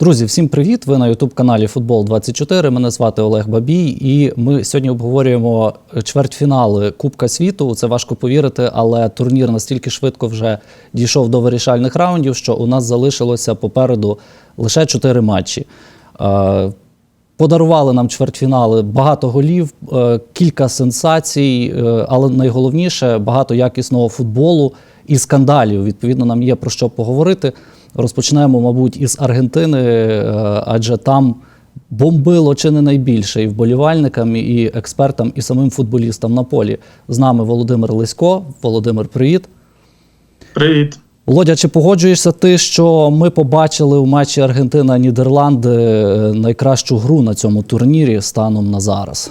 Друзі, всім привіт! Ви на Ютуб-каналі Футбол 24 Мене звати Олег Бабій, і ми сьогодні обговорюємо чвертьфінали Кубка світу. Це важко повірити, але турнір настільки швидко вже дійшов до вирішальних раундів, що у нас залишилося попереду лише чотири матчі. Е, Подарували нам чвертьфінали багато голів, е, кілька сенсацій, е, але найголовніше багато якісного футболу і скандалів. Відповідно, нам є про що поговорити. Розпочнемо, мабуть, із Аргентини, е, адже там бомбило чи не найбільше і вболівальникам, і експертам, і самим футболістам на полі. З нами Володимир Лисько. Володимир, привіт. Привіт. Володя, чи погоджуєшся ти, що ми побачили у матчі Аргентина-Нідерланди е, найкращу гру на цьому турнірі станом на зараз?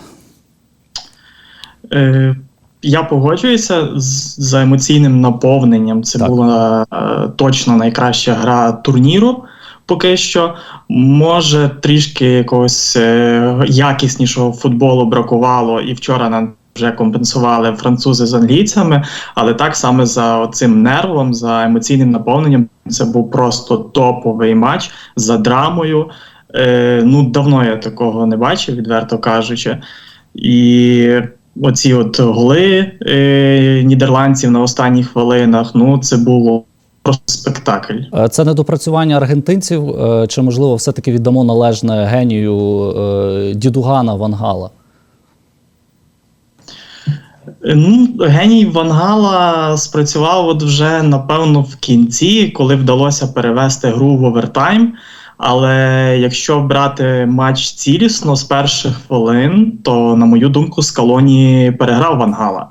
Е, я погоджуюся з, за емоційним наповненням. Це Так. була е, точно найкраща гра турніру. Поки що, може, трішки якогось е, якіснішого футболу бракувало, і вчора нам вже компенсували французи з англійцями, але так саме за цим нервом, за емоційним наповненням, це був просто топовий матч за драмою. Е, ну, давно я такого не бачив, відверто кажучи. І оці от голи е, нідерландців на останніх хвилинах, ну це було просто спектакль. Е, Це недопрацювання аргентинців, е, чи можливо все-таки віддамо належне генію е, дідугана Вангала? Е, Ну, геній Вангала спрацював от вже напевно в кінці, коли вдалося перевести гру в овертайм. Але якщо брати матч цілісно з перших хвилин, то, на мою думку, Скалоні переграв Вангала.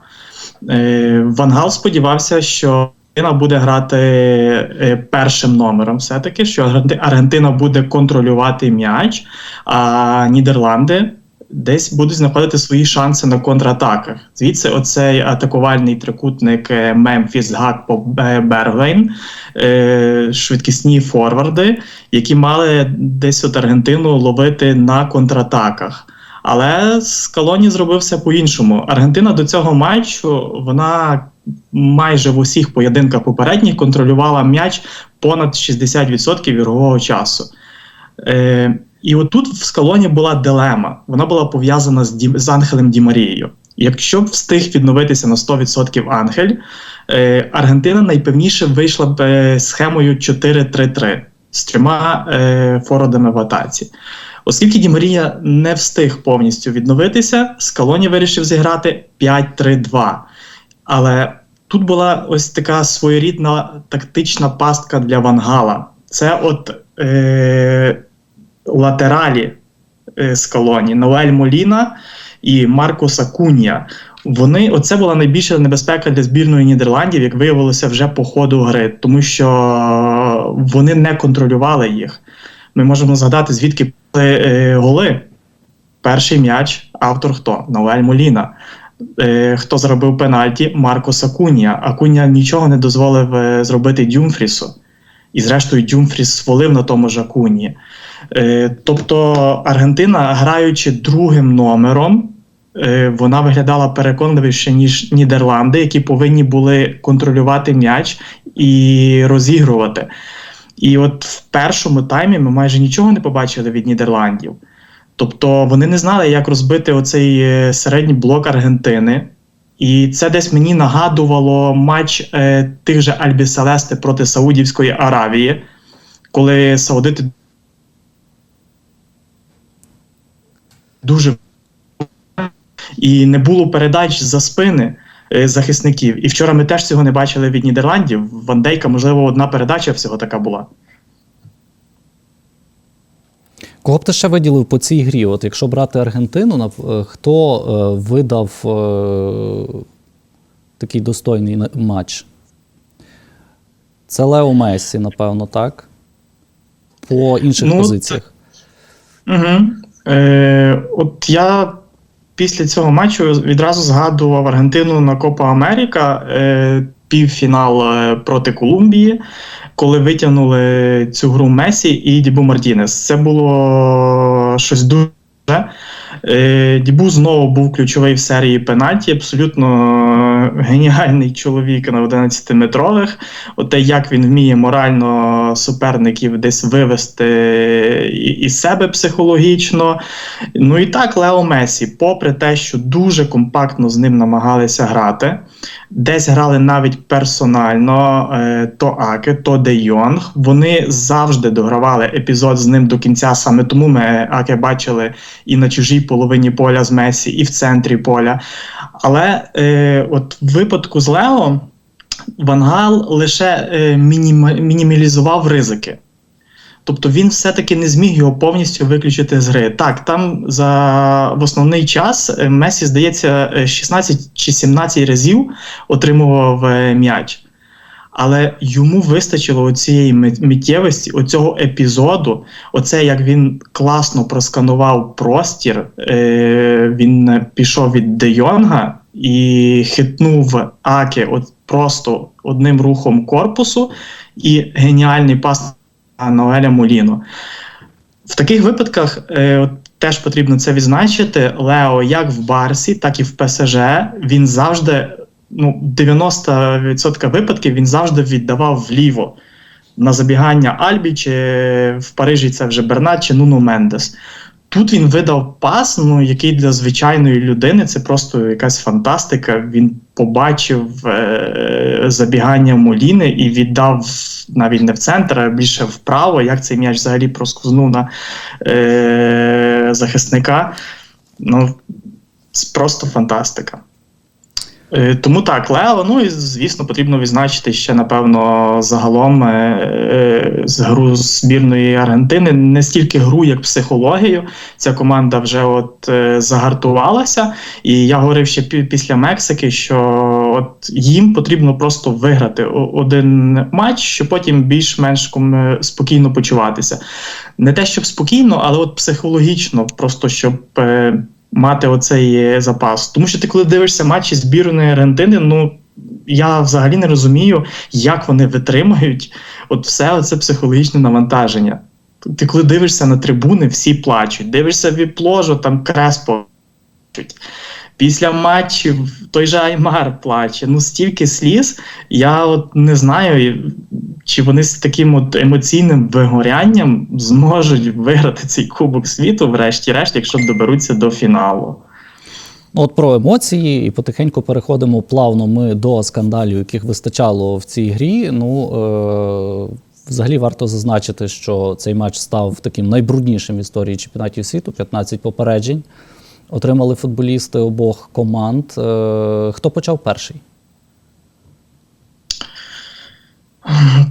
Е, Вангал сподівався, що Аргентина буде грати е, першим номером, все-таки, що Аргенти- Аргентина буде контролювати м'яч, а Нідерланди десь будуть знаходити свої шанси на контратаках. Звідси оцей атакувальний трикутник е, Мемфіс, Гакпо, Бе- Бергвейн, е, швидкісні форварди, які мали десь от Аргентину ловити на контратаках. Але Скалоні зробив все по-іншому. Аргентина до цього матчу вона майже в усіх поєдинках попередніх контролювала м'яч понад 60% ігрового часу. Е, і отут в Скалоні була дилема. Вона була пов'язана з, Ді, з Ангелем Ді Марією. Якщо б встиг відновитися на 100% Ангель, е, Аргентина найпевніше вийшла б е, схемою 4-3-3 з трьома е, форвардами в атаці. Оскільки Ді Марія не встиг повністю відновитися, Скалоні вирішив зіграти 5-3-2. Але тут була ось така своєрідна тактична пастка для Вангала. Це от е, латералі е, Скалоні, Ноель Моліна і Маркоса Кунія. Вони оце була найбільша небезпека для збірної Нідерландів, як виявилося вже по ходу гри, тому що вони не контролювали їх. Ми можемо згадати, звідки е, голи. Перший м'яч, автор хто? Ноель Моліна. Е, хто зробив пенальті? Маркос Акунія. Акунія нічого не дозволив е, зробити Дюмфрісу. І, зрештою, Дюмфріс свалив на тому ж Акунії. Е, тобто Аргентина, граючи другим номером, е, вона виглядала переконливіше, ніж Нідерланди, які повинні були контролювати м'яч і розігрувати. І от в першому таймі ми майже нічого не побачили від Нідерландів. Тобто вони не знали, як розбити оцей е, середній блок Аргентини. І це десь мені нагадувало матч е, тих же Альбі Селести проти Саудівської Аравії, коли Саудити дуже і не було передач за спини е, захисників. І вчора ми теж цього не бачили від Нідерландів. Ван Дейка, можливо, одна передача всього така була. Кого б ти ще виділив по цій грі? От якщо брати Аргентину, е, хто е, видав е, такий достойний матч? Це Лео Мессі, напевно, так? По інших Ну, це- позиціях. Угу. Е, от я після цього матчу відразу згадував Аргентину на Копа Америка, півфінал е, проти Колумбії, коли витягнули цю гру Месі і Дібу Мартінес. Це було щось дуже. Е, Дібу знову був ключовий в серії пенальті. Абсолютно геніальний чоловік на 11-метрових. Оте, як він вміє морально суперників десь вивести із себе психологічно. Ну і так, Лео Месі, попри те, що дуже компактно з ним намагалися грати, десь грали навіть персонально, е, то Аке, то Де Йонг. Вони завжди догравали епізод з ним до кінця. Саме тому ми Аке бачили і на чужій половині поля з Месі, і в центрі поля. Але е, от в випадку з Лео Вангал лише е, мінімалізував ризики. Тобто він все-таки не зміг його повністю виключити з гри. Так, там за в основний час Месі, здається, 16 чи 17 разів отримував м'яч. Але йому вистачило цієї миттєвості, оцього епізоду, оце як він класно просканував простір, е, він пішов від Де Йонга і хитнув Аки от просто одним рухом корпусу, і геніальний пас Ноеля Моліно. В таких випадках е, теж потрібно це відзначити. Лео, як в Барсі, так і в ПСЖ, він завжди, ну, 90% випадків він завжди віддавав вліво. На забігання Альбі, чи в Парижі це вже Бернат чи Нуно Мендес. Тут він видав пас, ну який для звичайної людини це просто якась фантастика. Він побачив е, забігання Моліни і віддав навіть не в центр, а більше вправо. Як цей м'яч взагалі проскузнув на е, захисника. Ну, просто фантастика. Е, тому так, Лео, ну і звісно, потрібно відзначити ще, напевно, загалом е, е, з гру збірної Аргентини не стільки гру, як психологію. Ця команда вже от загартувалася. І я говорив ще після Мексики, що от їм потрібно просто виграти один матч, щоб потім більш-менш спокійно почуватися. Не те, щоб спокійно, але от психологічно, просто щоб мати оцей запас. Тому що ти, коли дивишся матчі збірної Аргентини, ну я взагалі не розумію, як вони витримують от все це психологічне навантаження. Ти коли дивишся на трибуни, всі плачуть. Дивишся в іпложу, там Креспо. Після матчів той же Аймар плаче. Ну стільки сліз. Я от не знаю, чи вони з таким от емоційним вигорянням зможуть виграти цей Кубок світу, врешті-решт, якщо доберуться до фіналу. Ну, от про емоції, і потихеньку переходимо плавно ми до скандалів, яких вистачало в цій грі. Ну е- взагалі варто зазначити, що цей матч став таким найбруднішим в історії чемпіонатів світу 15 попереджень отримали футболісти обох команд. Е, хто почав перший?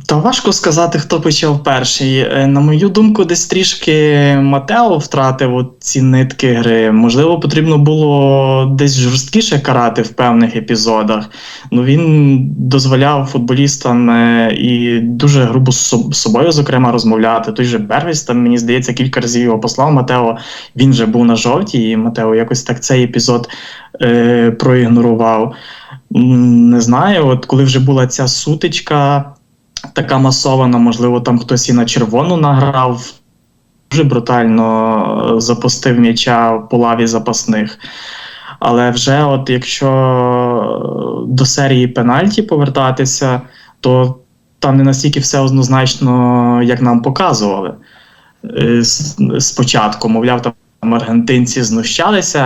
Та важко сказати, хто почав перший. Е, на мою думку, десь трішки Матео втратив ці нитки гри. Можливо, потрібно було десь жорсткіше карати в певних епізодах. Ну він дозволяв футболістам е, і дуже грубо з собою, зокрема, розмовляти. Той же Бервіс, там мені здається, кілька разів його послав. Матео він вже був на жовтій, і Матео якось так цей епізод е, проігнорував. Не знаю, от коли вже була ця сутичка така масована, можливо, там хтось і на червону награв, дуже брутально е, запустив м'яча по лаві запасних. Але вже, от якщо до серії пенальті повертатися, то там не настільки все однозначно, як нам показували е, спочатку. Мовляв, там аргентинці знущалися,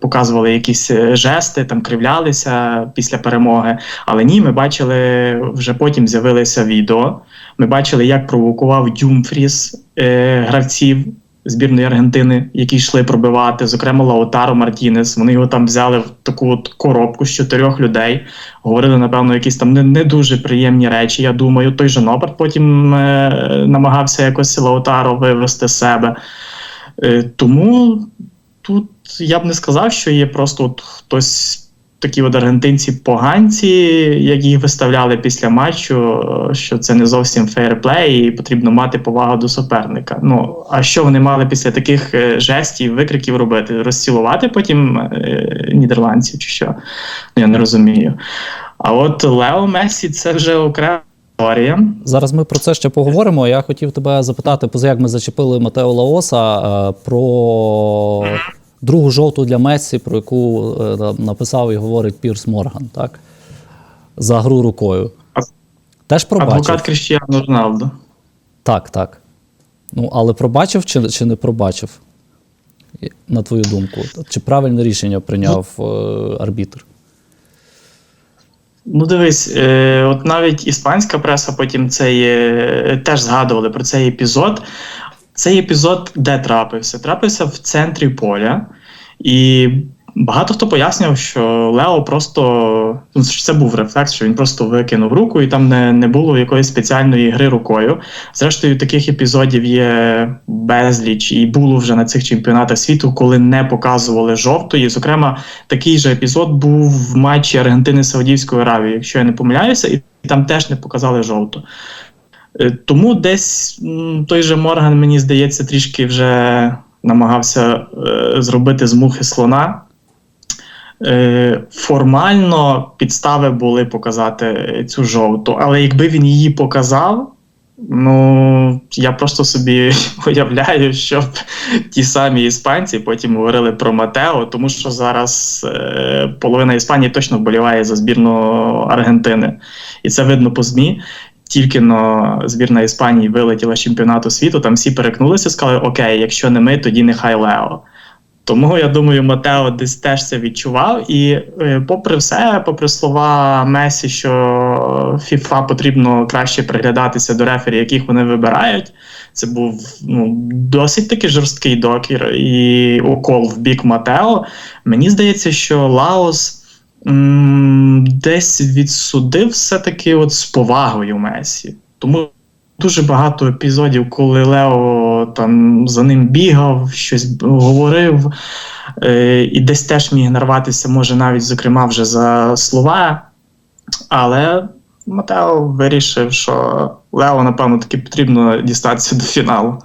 показували якісь е, жести, там кривлялися після перемоги. Але ні, ми бачили вже потім з'явилися відео. Ми бачили, як провокував Дюмфріс е, гравців збірної Аргентини, які йшли пробивати, зокрема Лаутаро Мартінес. Вони його там взяли в таку от коробку з чотирьох людей. Говорили, напевно, якісь там не, не дуже приємні речі. Я думаю, той же Ноберт потім е, намагався якось Лаутаро вивести себе. Е, тому тут я б не сказав, що є просто от хтось. Такі от аргентинці поганці, як їх виставляли після матчу, що це не зовсім фейерплей, і потрібно мати повагу до суперника. Ну а що вони мали після таких е, жестів, викриків робити? Розцілувати потім е, нідерландців чи що? Ну, Я не розумію. А от Лео Месі це вже окрема історія. Зараз ми про це ще поговоримо. Я хотів тебе запитати, поза як ми зачепили Матео Лаоса е, про другу жовту для Мессі, про яку е, написав і говорить Пірс Морган, так? За гру рукою. Теж пробачив. Адвокат Кріштіану Роналдо. Так, так. Ну, але пробачив чи, чи не пробачив? На твою думку, чи правильне рішення прийняв е, арбітр? Ну, дивись, е, от навіть іспанська преса потім цей, е, теж згадували про цей епізод. Цей епізод де трапився? Трапився в центрі поля. І багато хто пояснював, що Лео просто ну, це був рефлекс, що він просто викинув руку, і там не, не було якоїсь спеціальної гри рукою. Зрештою, таких епізодів є безліч, і було вже на цих чемпіонатах світу, коли не показували жовтої. Зокрема, такий же епізод був в матчі Аргентини Саудівської Аравії, якщо я не помиляюся, і там теж не показали жовту. Е, Тому десь той же Морган, мені здається, трішки вже намагався е, зробити з мухи слона. Е, формально підстави були показати цю жовту, але якби він її показав, ну я просто собі уявляю, щоб ті самі іспанці потім говорили про Матео, тому що зараз е, половина Іспанії точно вболіває за збірну Аргентини. І це видно по ЗМІ. Тільки но збірна Іспанії вилетіла з чемпіонату світу, там всі перекнулися, сказали: Окей, якщо не ми, тоді нехай Лео. Тому я думаю, Матео десь теж це відчував. І е, попри все, попри слова Месі, що ФІФА потрібно краще приглядатися до рефері, яких вони вибирають. Це був ну, досить таки жорсткий докір і укол в бік Матео. Мені здається, що Лаос десь відсудив все-таки от з повагою Месі. Тому дуже багато епізодів, коли Лео там за ним бігав, щось говорив, е, і десь теж міг нарватися, може, навіть, зокрема, вже за слова. Але Матео вирішив, що Лео, напевно, таки потрібно дістатися до фіналу.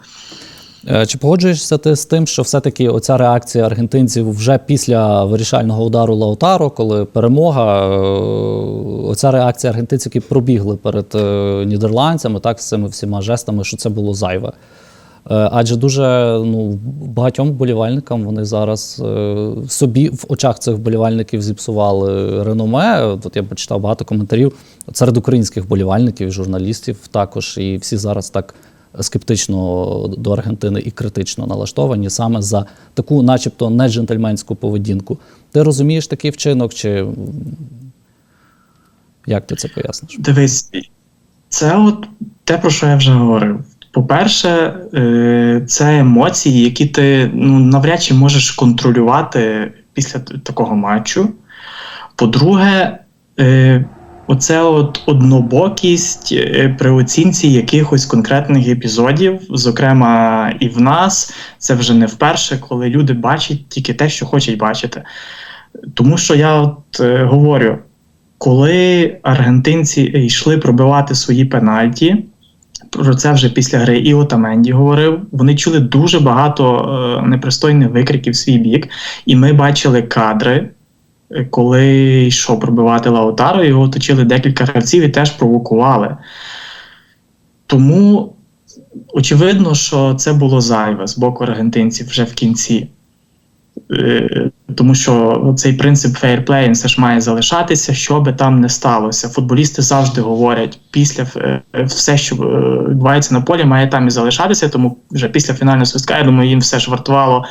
Е, Чи погоджуєшся ти з тим, що все-таки оця реакція аргентинців вже після вирішального удару Лаутаро, коли перемога, е, оця реакція аргентинців, які пробігли перед е, нідерландцями, так, з цими всіма жестами, що це було зайве. Адже дуже ну, багатьом вболівальникам вони зараз собі в очах цих вболівальників зіпсували реноме. От я почитав багато коментарів серед українських вболівальників, журналістів також, і всі зараз так скептично до Аргентини і критично налаштовані саме за таку, начебто, не джентльменську поведінку. Ти розумієш такий вчинок, чи як ти це поясниш? Дивись, це от те, про що я вже говорив. По-перше, е, це емоції, які ти ну, навряд чи можеш контролювати після такого матчу. По-друге, е, оце от однобокість е, при оцінці якихось конкретних епізодів, зокрема і в нас, це вже не вперше, коли люди бачать тільки те, що хочуть бачити. Тому що я от е, говорю, коли аргентинці йшли пробивати свої пенальті, про це вже після гри і Отаменді говорив. Вони чули дуже багато е, непристойних викриків в свій бік, і ми бачили кадри, е, коли йшов пробивати Лаутаро, його оточили декілька гравців і теж провокували. Тому очевидно, що це було зайве з боку аргентинців вже в кінці. Е, Тому що цей принцип фейрплей все ж має залишатися, що би там не сталося. Футболісти завжди говорять, після е, все, що е, відбувається на полі, має там і залишатися. Тому вже після фінального свистка, я думаю, їм все ж вартувало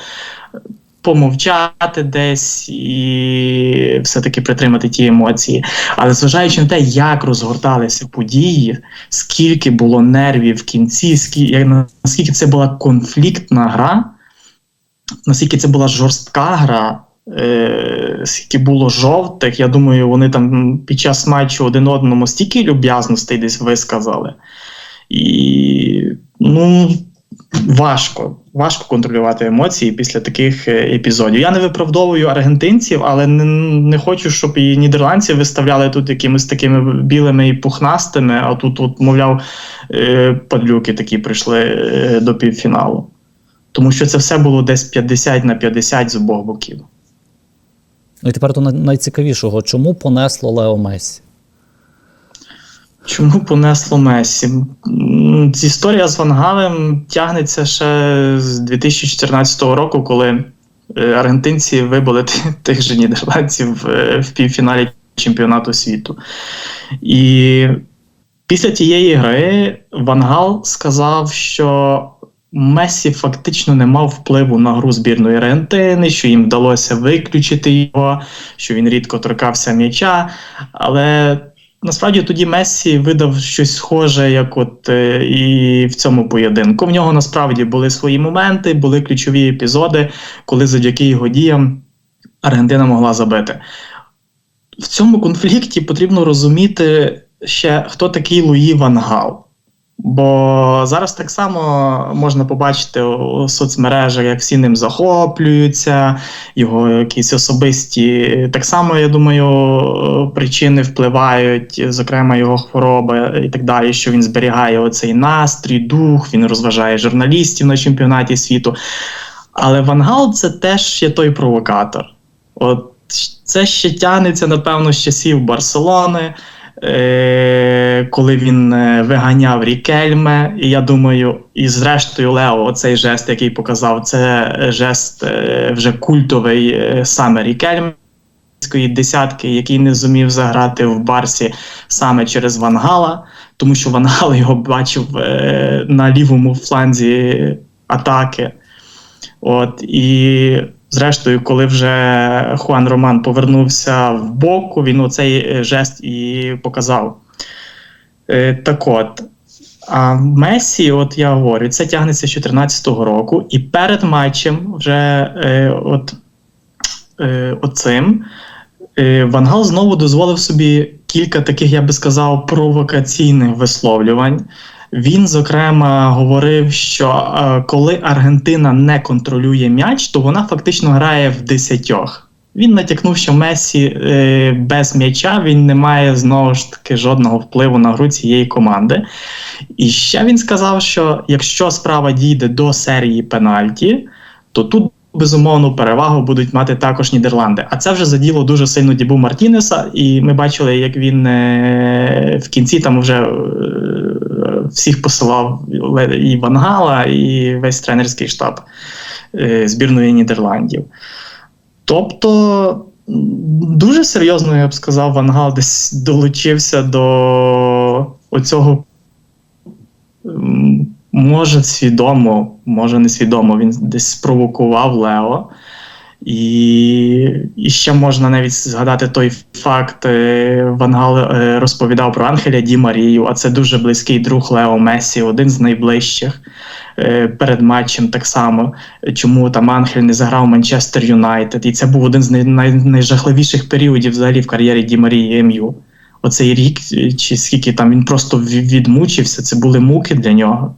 помовчати десь і все-таки притримати ті емоції. Але зважаючи на те, як розгорталися події, скільки було нервів в кінці, скільки, наскільки це була конфліктна гра наскільки це була жорстка гра, е, скільки було жовтих, я думаю, вони там під час матчу один одному стільки люб'язностей десь висказали. І ну, важко. Важко контролювати емоції після таких е, епізодів. Я не виправдовую аргентинців, але не, не хочу, щоб і нідерландці виставляли тут якимись такими білими і пухнастими, а тут, от, мовляв, е, падлюки такі прийшли е, до півфіналу. Тому що це все було десь 50 на 50 з обох боків. Ну і тепер до найцікавішого, чому понесло Лео Мессі? Чому понесло Месі? Історія з Ван Галем тягнеться ще з 2014 року, коли е, аргентинці вибили тих же нідерландців е, в півфіналі чемпіонату світу. І після тієї гри Ван Гал сказав, що Месі фактично не мав впливу на гру збірної Аргентини, що їм вдалося виключити його, що він рідко торкався м'яча. Але насправді тоді Мессі видав щось схоже, як от е, і в цьому поєдинку. В нього насправді були свої моменти, були ключові епізоди, коли завдяки його діям Аргентина могла забити. В цьому конфлікті потрібно розуміти ще, хто такий Луї Ван Гал. Бо зараз так само можна побачити у соцмережах, як всі ним захоплюються, його якісь особисті, так само, я думаю, причини впливають, зокрема його хвороби і так далі, що він зберігає оцей настрій, дух, він розважає журналістів на чемпіонаті світу. Але Ван Гал це теж ще той провокатор. От це ще тягнеться, напевно, з часів Барселони коли він е, виганяв Рікельме. І я думаю, і зрештою Лео, оцей жест, який показав, це жест е, вже культовий е, саме Рікельмської десятки, який не зумів заграти в Барсі саме через Вангала, тому що Вангал його бачив е, на лівому фланзі атаки. От і зрештою, коли вже Хуан Роман повернувся в боку, він оцей е, жест і показав. Е, так от. А Месі, от я говорю, це тягнеться з 2014 року, і перед матчем вже е, от, е, оцим е, Ван знову дозволив собі кілька таких, я би сказав, провокаційних висловлювань. Він, зокрема, говорив, що е, коли Аргентина не контролює м'яч, то вона фактично грає в десятьох. Він натякнув, що Месі е, без м'яча він не має знову ж таки жодного впливу на гру цієї команди. І ще він сказав, що якщо справа дійде до серії пенальті, то тут безумовну перевагу будуть мати також Нідерланди. А це вже заділо дуже сильно Дібу Мартінеса, і ми бачили, як він е, в кінці там вже всіх посилав і Вангала, і весь тренерський штаб е, збірної Нідерландів. Тобто. Дуже серйозно, я б сказав, Вангал десь долучився до оцього може свідомо, може несвідомо, він десь спровокував Лео. І, і ще можна навіть згадати той факт, е, Вангал е, розповідав про Ангеля Ді Марію, а це дуже близький друг Лео Месі, один з найближчих е, перед матчем так само. Чому там Ангель не заграв Манчестер Юнайтед. І це був один з най, най, найжахливіших періодів взагалі в кар'єрі Ді Марії МЮ. Оцей рік, чи скільки там він просто відмучився, це були муки для нього.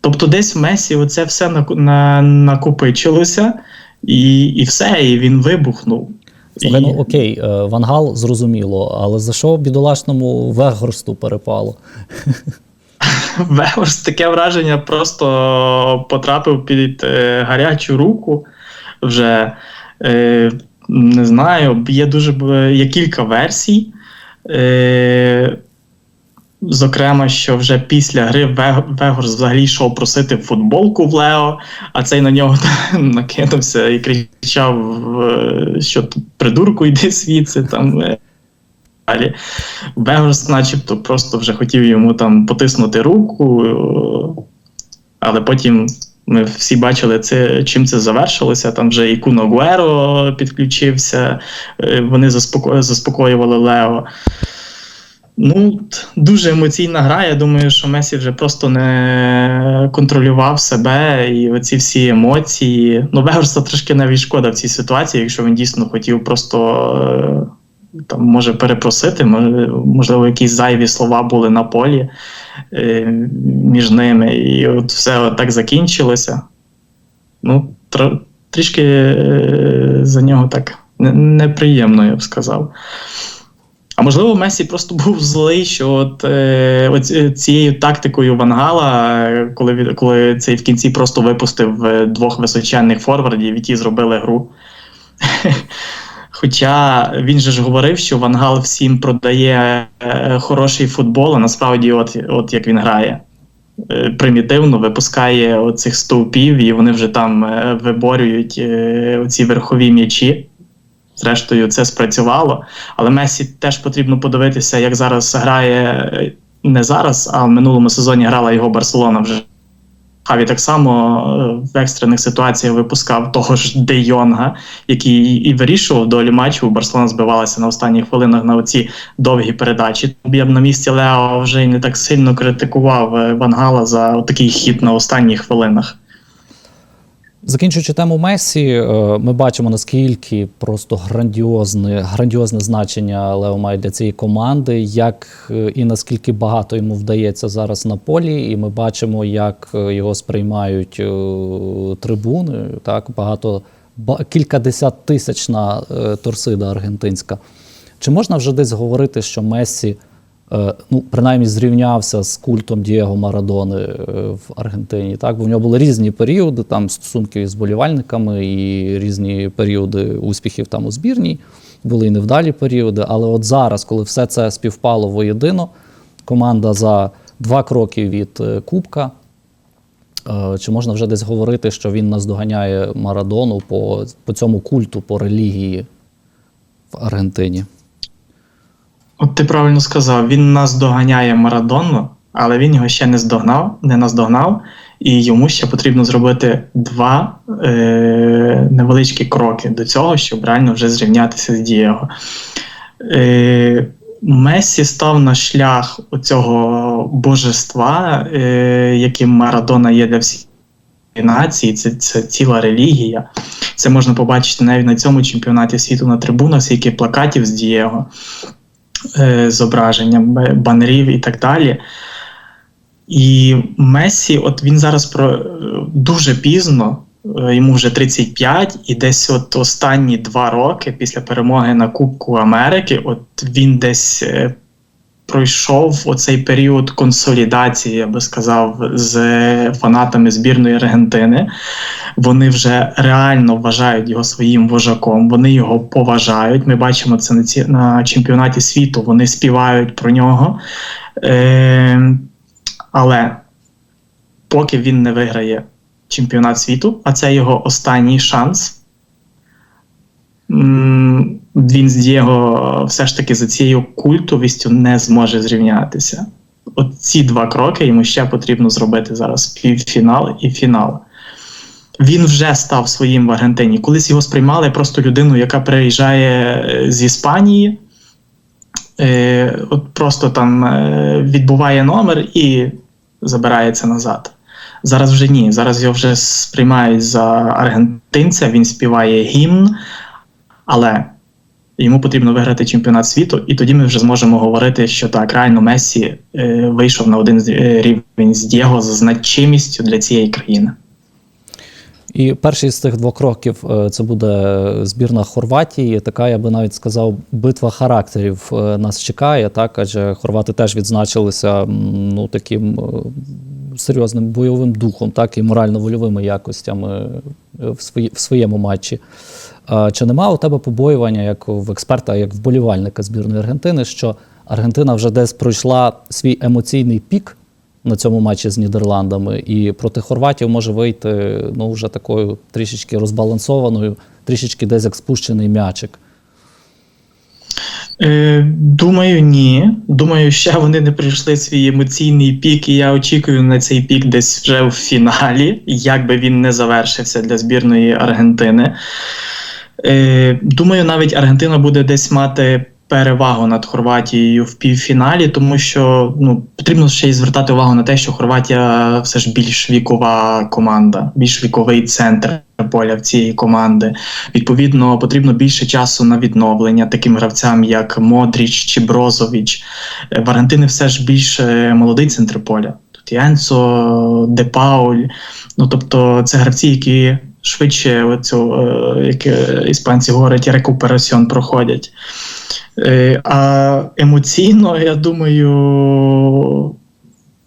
Тобто, десь в Месі оце все на, на, накопичилося. І і все, і він вибухнув. Слухай, ну окей, е, Вангал зрозуміло, але за що бідолашному Вегорсту перепало? Вегорст таке враження просто потрапив під е, гарячу руку. Вже е, не знаю, є дуже є кілька версій. Е, Зокрема, що вже після гри Вегорс взагалі йшов просити футболку в Лео, а цей на нього накинувся і кричав, що придурку йди звідси. там. Далі. Вегорс, начебто, просто вже хотів йому там потиснути руку, але потім ми всі бачили, це, чим це завершилося. Там вже і Куно Гуеро підключився, вони заспоко... заспокоювали Лео. Ну, дуже емоційна гра. Я думаю, що Месі вже просто не контролював себе і оці всі емоції. Ну, Вегорста трошки навіть шкода в цій ситуації, якщо він дійсно хотів просто там, може перепросити, можливо, якісь зайві слова були на полі е, між ними. І от все так закінчилося. Ну, тр трішки е, за нього так неприємно, я б сказав. А можливо, Месі просто був злий, що от, е, от цією тактикою Вангала, коли коли цей в кінці просто випустив двох височенних форвардів, і ті зробили гру. Хоча він же ж говорив, що Вангал всім продає е, хороший футбол, а насправді, от, от як він грає. Е, Примітивно випускає оцих стовпів, і вони вже там е, виборюють е, ці верхові м'ячі. Зрештою, це спрацювало. Але Месі теж потрібно подивитися, як зараз грає е, не зараз, а в минулому сезоні грала його Барселона вже. Хаві так само е, в екстрених ситуаціях випускав того ж Де Йонга, який і вирішував долю матчу. Барселона збивалася на останніх хвилинах на оці довгі передачі. Я б на місці Лео вже не так сильно критикував е, Вангала за такий хід на останніх хвилинах. Закінчуючи тему Месі, е, ми бачимо наскільки просто грандіозне, грандіозне значення Лео має для цієї команди, як е, і наскільки багато йому вдається зараз на полі. І ми бачимо, як е, його сприймають трибуни. Так багато ба- кількадесят тисячна торсида аргентинська. Чи можна вже десь говорити, що Месі ну, принаймні зрівнявся з культом Дієго Марадони е, в Аргентині? Так? Бо в нього були різні періоди там стосунки з болівальниками і різні періоди успіхів там у збірній, були і невдалі періоди. Але от зараз, коли все це співпало воєдино, команда за два кроки від е, Кубка. Е, Чи можна вже десь говорити, що він наздоганяє Марадону по, по цьому культу, по релігії в Аргентині? От ти правильно сказав, він нас доганяє Марадону, але він його ще не здогнав, не наздогнав, і йому ще потрібно зробити два е- невеличкі кроки до цього, щоб реально вже зрівнятися з Дієго. Е- Месі став на шлях цього божества, е- яким Марадона є для всіх націй, це, це ціла релігія. Це можна побачити навіть на цьому чемпіонаті світу на трибунах, скільки плакатів з Дієго зображенням, банерів і так далі. І Месі, от він зараз про е, дуже пізно, е, йому вже 35, і десь от останні два роки після перемоги на Кубку Америки, от він десь е, пройшов оцей період консолідації, я би сказав, з фанатами збірної Аргентини. Вони вже реально вважають його своїм вожаком, вони його поважають. Ми бачимо це на, ці, на чемпіонаті світу. Вони співають про нього. Е, але поки він не виграє чемпіонат світу, а це його останній шанс. Він з Дієго все ж таки за цією культовістю не зможе зрівнятися. От ці два кроки йому ще потрібно зробити зараз півфінал і фінал. Він вже став своїм в Аргентині. Колись його сприймали просто людину, яка приїжджає е, з Іспанії, е, от просто там е, відбуває номер і забирається назад. Зараз вже ні. Зараз його вже сприймають за аргентинця, він співає гімн, але йому потрібно виграти чемпіонат світу, і тоді ми вже зможемо говорити, що так, реально Мессі е, вийшов на один е, рівень з Дієго з значимістю для цієї країни. І перший з цих двох кроків е, це буде збірна Хорватії. Така, я би навіть сказав, битва характерів е, нас чекає, так адже хорвати теж відзначилися ну, таким серйозним бойовим духом, так і морально-вольовими якостями в своєму матчі. Чи нема у тебе побоювання, як в експерта, як вболівальника збірної Аргентини, що Аргентина вже десь пройшла свій емоційний пік на цьому матчі з Нідерландами, і проти Хорватів може вийти ну, вже такою трішечки розбалансованою, трішечки десь як спущений м'ячик. Е, думаю, ні. Думаю, ще вони не прийшли свій емоційний пік, і я очікую на цей пік десь вже в фіналі, як би він не завершився для збірної Аргентини. Е, думаю, навіть Аргентина буде десь мати перевагу над Хорватією в півфіналі, тому що ну, потрібно ще й звертати увагу на те, що Хорватія все ж більш вікова команда, більш віковий центр поля в цієї команди. Відповідно, потрібно більше часу на відновлення таким гравцям, як Модріч чи Брозович. Е, В Аргентини все ж більш молодий центр поля. Тут і Енцо, Де Пауль. Ну тобто, це гравці, які швидше оцю, е, як е, іспанці говорять, рекупераціон проходять. Е, А емоційно, я думаю,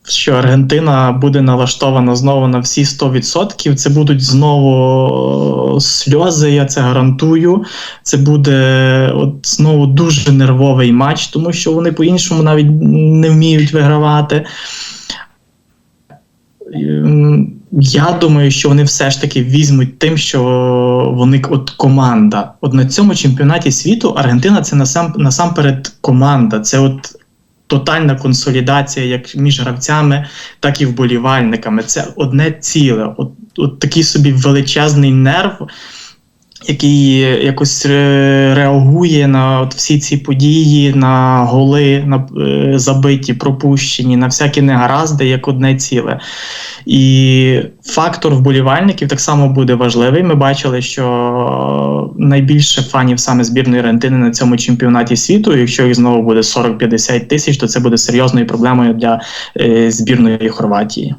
що Аргентина буде налаштована знову на всі 100%. Це будуть знову сльози, я це гарантую. Це буде от знову дуже нервовий матч, тому що вони по-іншому навіть не вміють вигравати. Я думаю, що вони все ж таки візьмуть тим, що вони от команда. От на цьому чемпіонаті світу Аргентина це насам, насамперед команда. Це от тотальна консолідація як між гравцями, так і вболівальниками. Це одне ціле. От, от такий собі величезний нерв, який якось реагує на от всі ці події, на голи, на е, забиті, пропущені, на всякі негаразди, як одне ціле. І фактор вболівальників так само буде важливий. Ми бачили, що найбільше фанів саме збірної Аргентини на цьому чемпіонаті світу. Якщо їх знову буде 40-50 тисяч, то це буде серйозною проблемою для е, збірної Хорватії.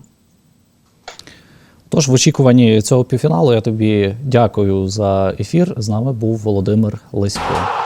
Тож, в очікуванні цього півфіналу я тобі дякую за ефір. З нами був Володимир Лисько.